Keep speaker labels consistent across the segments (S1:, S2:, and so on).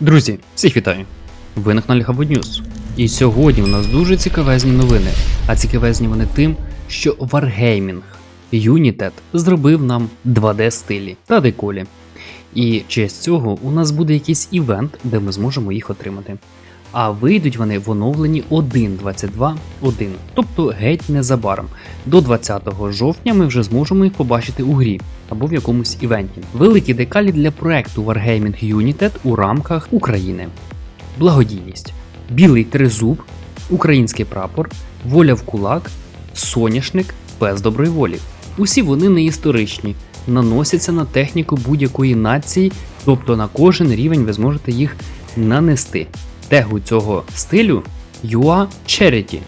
S1: Друзі, всіх вітаю! Ви на каналі Хабод News. І сьогодні у нас дуже цікавезні новини. А цікавезні вони тим, що Wargaming United зробив нам 2D стилі та деколі. І в честь цього у нас буде якийсь івент, де ми зможемо їх отримати. А вийдуть вони в оновленні 1.22.1, тобто геть незабаром. До 20 жовтня ми вже зможемо їх побачити у грі або в якомусь івенті. Великі декалі для проекту Wargaming United у рамках України. Благодійність, білий тризуб, український прапор, воля в кулак, соняшник, пес доброї волі. Усі вони не історичні, наносяться на техніку будь-якої нації, тобто на кожен рівень ви зможете їх нанести. Тегу цього стилю UA Charity.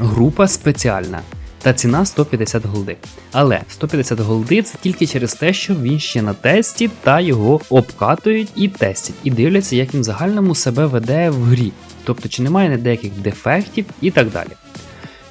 S1: Група спеціальна. Та ціна 150 голди. Але 150 голди це тільки через те, що він ще на тесті та його обкатують і тестять, і дивляться, як він в загальному себе веде в грі. Тобто, чи немає не деяких дефектів і так далі.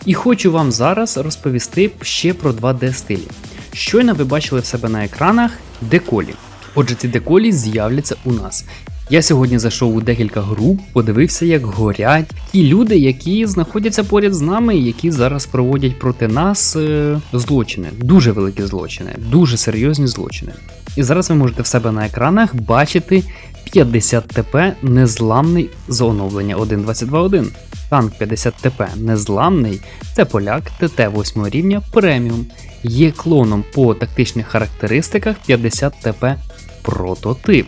S1: І хочу вам зараз розповісти ще про 2D стилі. Щойно ви бачили в себе на екранах деколі. Отже, ці деколі з'являться у нас. Я сьогодні зайшов у декілька груп, подивився, як горять ті люди, які знаходяться поряд з нами, які зараз проводять проти нас е, злочини, дуже великі злочини, дуже серйозні злочини. І зараз ви можете в себе на екранах бачити 50 ТП незламний з оновлення 1.22.1. Танк 50 ТП незламний це поляк ТТ 8 рівня преміум. Є клоном по тактичних характеристиках 50 ТП прототип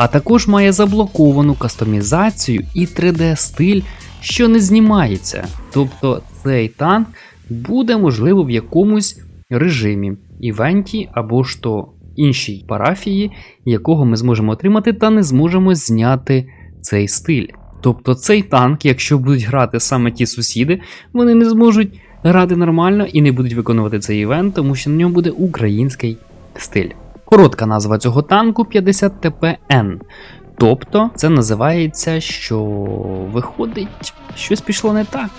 S1: а також має заблоковану кастомізацію і 3D-стиль, що не знімається. Тобто цей танк буде можливо в якомусь режимі, івенті або ж то іншій парафії, якого ми зможемо отримати, та не зможемо зняти цей стиль. Тобто цей танк, якщо будуть грати саме ті сусіди, вони не зможуть грати нормально і не будуть виконувати цей івент, тому що на ньому буде український стиль. Коротка назва цього танку 50 ТПН. Тобто це називається, що виходить, щось пішло не так.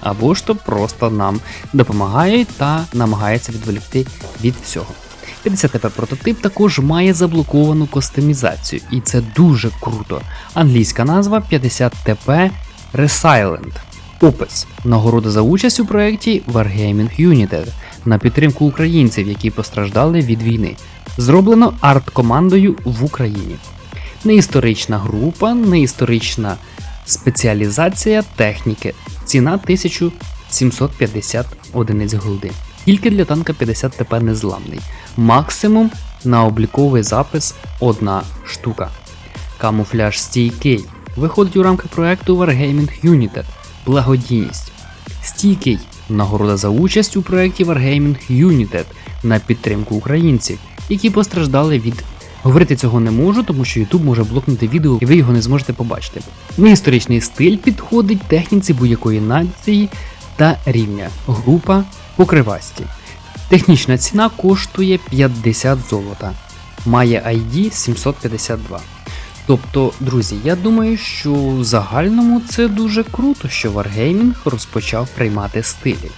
S1: Або ж то просто нам допомагають та намагаються відволікти від всього. 50 ТП прототип також має заблоковану кастомізацію, і це дуже круто. Англійська назва 50 ТП Resilient. Опис нагорода за участь у проєкті Wargaming United на підтримку українців, які постраждали від війни. Зроблено арт-командою в Україні. Неісторична група, неісторична спеціалізація техніки. Ціна 1750 одиниць голди. Тільки для танка 50 ТП незламний. Максимум на обліковий запис одна штука. Камуфляж стійкий. Виходить у рамки проекту Wargaming United. Благодійність. Стійкий. Нагорода за участь у проєкті Wargaming United на підтримку українців які постраждали від. Говорити цього не можу, тому що YouTube може блокнути відео і ви його не зможете побачити. Неісторичний стиль підходить техніці будь-якої нації та рівня. Група покривасті. Технічна ціна коштує 50 золота. Має ID 752. Тобто, друзі, я думаю, що в загальному це дуже круто, що Wargaming розпочав приймати стилі.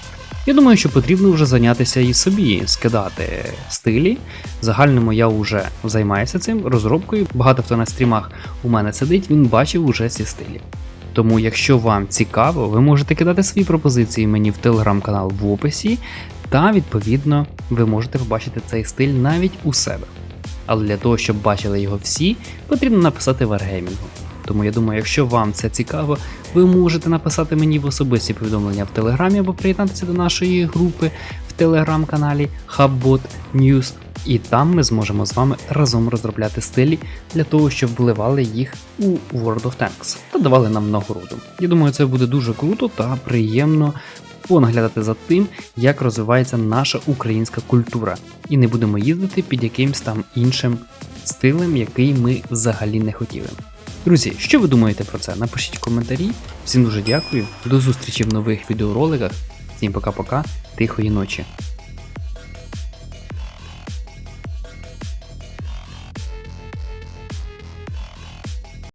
S1: Я думаю, що потрібно вже зайнятися і собі, скидати стилі. Загальному я вже займаюся цим розробкою. Багато хто на стрімах у мене сидить, він бачив уже ці стилі. Тому, якщо вам цікаво, ви можете кидати свої пропозиції мені в телеграм-канал в описі, та відповідно ви можете побачити цей стиль навіть у себе. Але для того, щоб бачили його всі, потрібно написати Wargaming. Тому я думаю, якщо вам це цікаво, ви можете написати мені в особисті повідомлення в Телеграмі або приєднатися до нашої групи в телеграм-каналі Hubbot News. І там ми зможемо з вами разом розробляти стилі для того, щоб вливали їх у World of Tanks та давали нам нагороду. Я думаю, це буде дуже круто та приємно понаглядати за тим, як розвивається наша українська культура, і не будемо їздити під якимсь там іншим стилем, який ми взагалі не хотіли. Друзі, що ви думаєте про це? Напишіть в коментарі. Всім дуже дякую. До зустрічі в нових відеороликах. Всім пока-пока, тихої ночі.